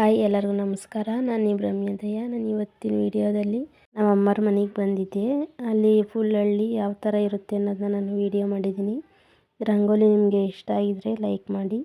Hi ಎಲ್ಲರಿಗೂ ನಮಸ್ಕಾರ. ನಾನು ಇಬ್ರಹ್ಮ್ಯದಯ್ಯ ನಾನು ಇವತ್ತಿನ ವಿಡಿಯೋದಲ್ಲಿ ನಮ್ಮಮ್ಮರ ಮನೆಗೆ ಬಂದಿದ್ದೆ. ಅಲ್ಲಿ ಫುಲ್ ಹಳ್ಳಿ ಯಾವ ಥರ ಇರುತ್ತೆ ಅನ್ನೋದನ್ನ ನಾನು ವಿಡಿಯೋ ಮಾಡಿದ್ದೀನಿ. ರಂಗೋಲಿ ನಿಮಗೆ ಇಷ್ಟ ಆಗಿದರೆ ಲೈಕ್ ಮಾಡಿ.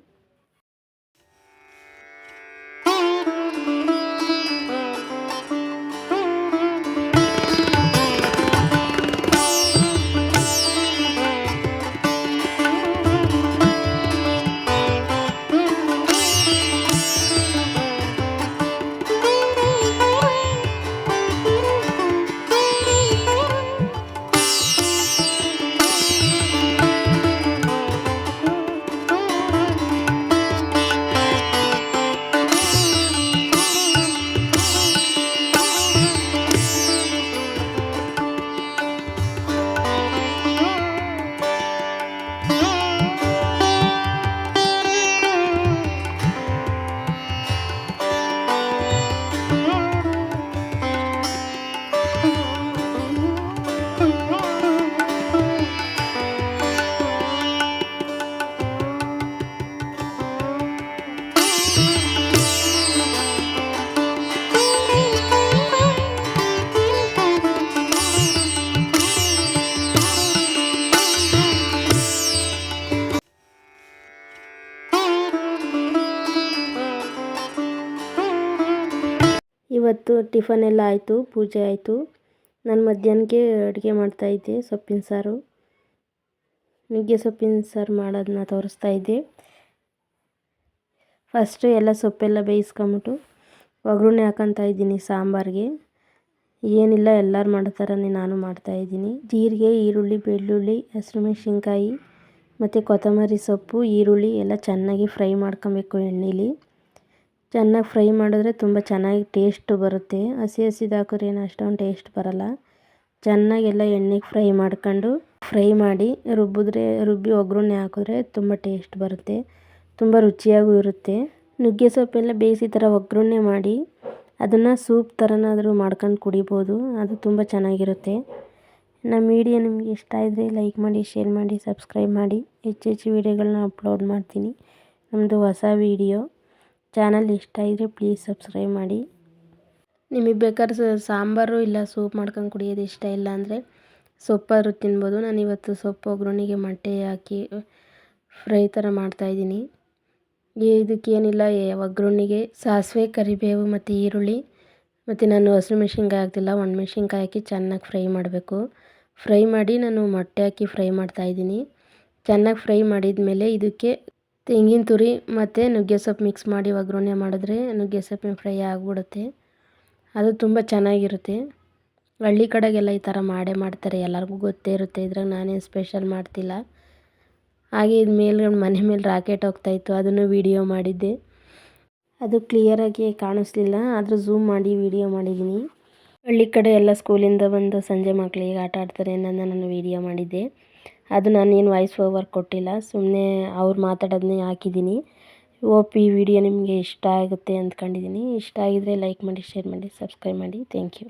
ಇವತ್ತು ಟಿಫನ್ ಎಲ್ಲ ಆಯಿತು, ಪೂಜೆ ಆಯಿತು. ನಾನು ಮಧ್ಯಾಹ್ನಕ್ಕೆ ಅಡುಗೆ ಮಾಡ್ತಾಯಿದ್ದೆ ಸೊಪ್ಪಿನ ಸಾರು. ನುಗ್ಗೆ ಸೊಪ್ಪಿನ ಸಾರು ಮಾಡೋದನ್ನ ತೋರಿಸ್ತಾ ಇದ್ದೆ. ಫಸ್ಟು ಎಲ್ಲ ಸೊಪ್ಪೆಲ್ಲ ಬೇಯಿಸ್ಕೊಂಬಿಟ್ಟು ಒಗ್ಗರಣೆ ಹಾಕೊತಾ ಇದ್ದೀನಿ ಸಾಂಬಾರಿಗೆ. ಏನಿಲ್ಲ ಎಲ್ಲರೂ ಮಾಡೋ ಥರನೇ ನಾನು ಮಾಡ್ತಾಯಿದ್ದೀನಿ ಜೀರಿಗೆ, ಈರುಳ್ಳಿ, ಬೆಳ್ಳುಳ್ಳಿ, ಹಸಿಮೆಣ್ಸಿನ್ಕಾಯಿ, ಮತ್ತು ಕೊತ್ತಂಬರಿ ಸೊಪ್ಪು, ಈರುಳ್ಳಿ ಎಲ್ಲ ಚೆನ್ನಾಗಿ ಫ್ರೈ ಮಾಡ್ಕೊಬೇಕು ಎಣ್ಣೆಲಿ. ಚೆನ್ನಾಗಿ ಫ್ರೈ ಮಾಡಿದ್ರೆ ತುಂಬ ಚೆನ್ನಾಗಿ ಟೇಸ್ಟ್ ಬರುತ್ತೆ. ಹಸಿ ಹಸಿದು ಹಾಕಿದ್ರೆ ಏನು ಅಷ್ಟೊಂದು ಟೇಸ್ಟ್ ಬರಲ್ಲ. ಚೆನ್ನಾಗಿ ಎಲ್ಲ ಎಣ್ಣೆಗೆ ಫ್ರೈ ಮಾಡ್ಕೊಂಡು ಫ್ರೈ ಮಾಡಿ ರುಬ್ಬಿದ್ರೆ, ರುಬ್ಬಿ ಒಗ್ಗರಣೆ ಹಾಕಿದ್ರೆ ತುಂಬ ಟೇಸ್ಟ್ ಬರುತ್ತೆ. ತುಂಬ ರುಚಿಯಾಗೂ ಇರುತ್ತೆ. ನುಗ್ಗೆ ಸೊಪ್ಪೆಲ್ಲ ಬೇಯಿಸಿ ಥರ ಒಗ್ಗರಣೆ ಮಾಡಿ ಅದನ್ನು ಸೂಪ್ ಥರನಾದರೂ ಮಾಡ್ಕೊಂಡು ಕುಡಿಬೋದು. ಅದು ತುಂಬ ಚೆನ್ನಾಗಿರುತ್ತೆ. ನಮ್ಮ ವಿಡಿಯೋ ನಿಮಗೆ ಇಷ್ಟ ಆದರೆ ಲೈಕ್ ಮಾಡಿ, ಶೇರ್ ಮಾಡಿ, ಸಬ್ಸ್ಕ್ರೈಬ್ ಮಾಡಿ. ಹೆಚ್ಚು ಹೆಚ್ಚು ವೀಡಿಯೋಗಳನ್ನ ಅಪ್ಲೋಡ್ ಮಾಡ್ತೀನಿ. ನಮ್ಮದು ಹೊಸ ವೀಡಿಯೋ. ಚಾನಲ್ ಇಷ್ಟ ಇದ್ದರೆ ಪ್ಲೀಸ್ ಸಬ್ಸ್ಕ್ರೈಬ್ ಮಾಡಿ. ನಿಮಗೆ ಬೇಕಾದ್ರೆ ಸಾಂಬಾರು ಇಲ್ಲ ಸೂಪ್ ಮಾಡ್ಕೊಂಡು ಕುಡಿಯೋದು ಇಷ್ಟ ಇಲ್ಲ ಅಂದರೆ ಸೊಪ್ಪಾದ್ರು ತಿನ್ಬೋದು. ನಾನು ಇವತ್ತು ಸೊಪ್ಪು ಒಗ್ಗರಣೆಗೆ ಮೊಟ್ಟೆ ಹಾಕಿ, ಫ್ರೈ ಥರ ಮಾಡ್ತಾಯಿದ್ದೀನಿ ಇದಕ್ಕೇನಿಲ್ಲ ಒಗ್ಗರಣೆಗೆ ಸಾಸಿವೆ, ಕರಿಬೇವು ಮತ್ತು ಈರುಳ್ಳಿ ಮತ್ತು ನಾನು ಹಸಿರು ಮೆಣಸಿನ್ಕಾಯಿ ಹಾಕ್ತಿಲ್ಲ ಮೆಣಸಿನ್ಕಾಯಿ ಹಾಕಿ ಚೆನ್ನಾಗಿ ಫ್ರೈ ಮಾಡಬೇಕು. ಫ್ರೈ ಮಾಡಿ ನಾನು ಮೊಟ್ಟೆ ಹಾಕಿ ಫ್ರೈ ಮಾಡ್ತಾಯಿದ್ದೀನಿ ಚೆನ್ನಾಗಿ ಫ್ರೈ ಮಾಡಿದ ಮೇಲೆ ಇದಕ್ಕೆ ತೆಂಗಿನ ತುರಿ ಮತ್ತು ನುಗ್ಗೆ ಸೊಪ್ಪು ಮಿಕ್ಸ್ ಮಾಡಿ ಒಗ್ಗರಣೆ ಮಾಡಿದ್ರೆ ನುಗ್ಗೆ ಸೊಪ್ಪಿನ ಫ್ರೈ ಆಗಿಬಿಡುತ್ತೆ. ಅದು ತುಂಬ ಚೆನ್ನಾಗಿರುತ್ತೆ. ಹಳ್ಳಿ ಕಡೆಗೆಲ್ಲ ಈ ಥರ ಮಾಡೇ ಮಾಡ್ತಾರೆ, ಎಲ್ಲರಿಗೂ ಗೊತ್ತೇ ಇರುತ್ತೆ. ಇದ್ರಾಗ ನಾನೇನು ಸ್ಪೆಷಲ್ ಮಾಡ್ತಿಲ್ಲ. ಹಾಗೆ ಇದು ಮೇಲೆ ಮನೆ ಮೇಲೆ ರಾಕೆಟ್ ಹೋಗ್ತಾಯಿತ್ತು ಅದನ್ನು ವೀಡಿಯೋ ಮಾಡಿದ್ದೆ. ಅದು ಕ್ಲಿಯರಾಗಿ ಕಾಣಿಸ್ಲಿಲ್ಲ, ಆದರೂ ಝೂಮ್ ಮಾಡಿ ವೀಡಿಯೋ ಮಾಡಿದ್ದೀನಿ ಹಳ್ಳಿ ಕಡೆ ಎಲ್ಲ ಸ್ಕೂಲಿಂದ ಬಂದು ಸಂಜೆ ಮಕ್ಕಳಿಗೆ ಆಟ ಆಡ್ತಾರೆ ಅನ್ನೋದನ್ನ ನಾನು ವೀಡಿಯೋ ಮಾಡಿದ್ದೆ. ಅದು ನಾನೇನು ವಾಯ್ಸ್ ಓವರ್ ಕೊಟ್ಟಿಲ್ಲ ಸುಮ್ಮನೆ ಅವ್ರು ಮಾತಾಡೋದನ್ನೇ ಹಾಕಿದ್ದೀನಿ. ಓಪಿ ವಿಡಿಯೋ ನಿಮಗೆ ಇಷ್ಟ ಆಗುತ್ತೆ ಅಂದ್ಕೊಂಡಿದ್ದೀನಿ. ಇಷ್ಟ ಆಗಿದ್ದರೆ ಲೈಕ್ ಮಾಡಿ, ಶೇರ್ ಮಾಡಿ, ಸಬ್ಸ್ಕ್ರೈಬ್ ಮಾಡಿ. Thank you.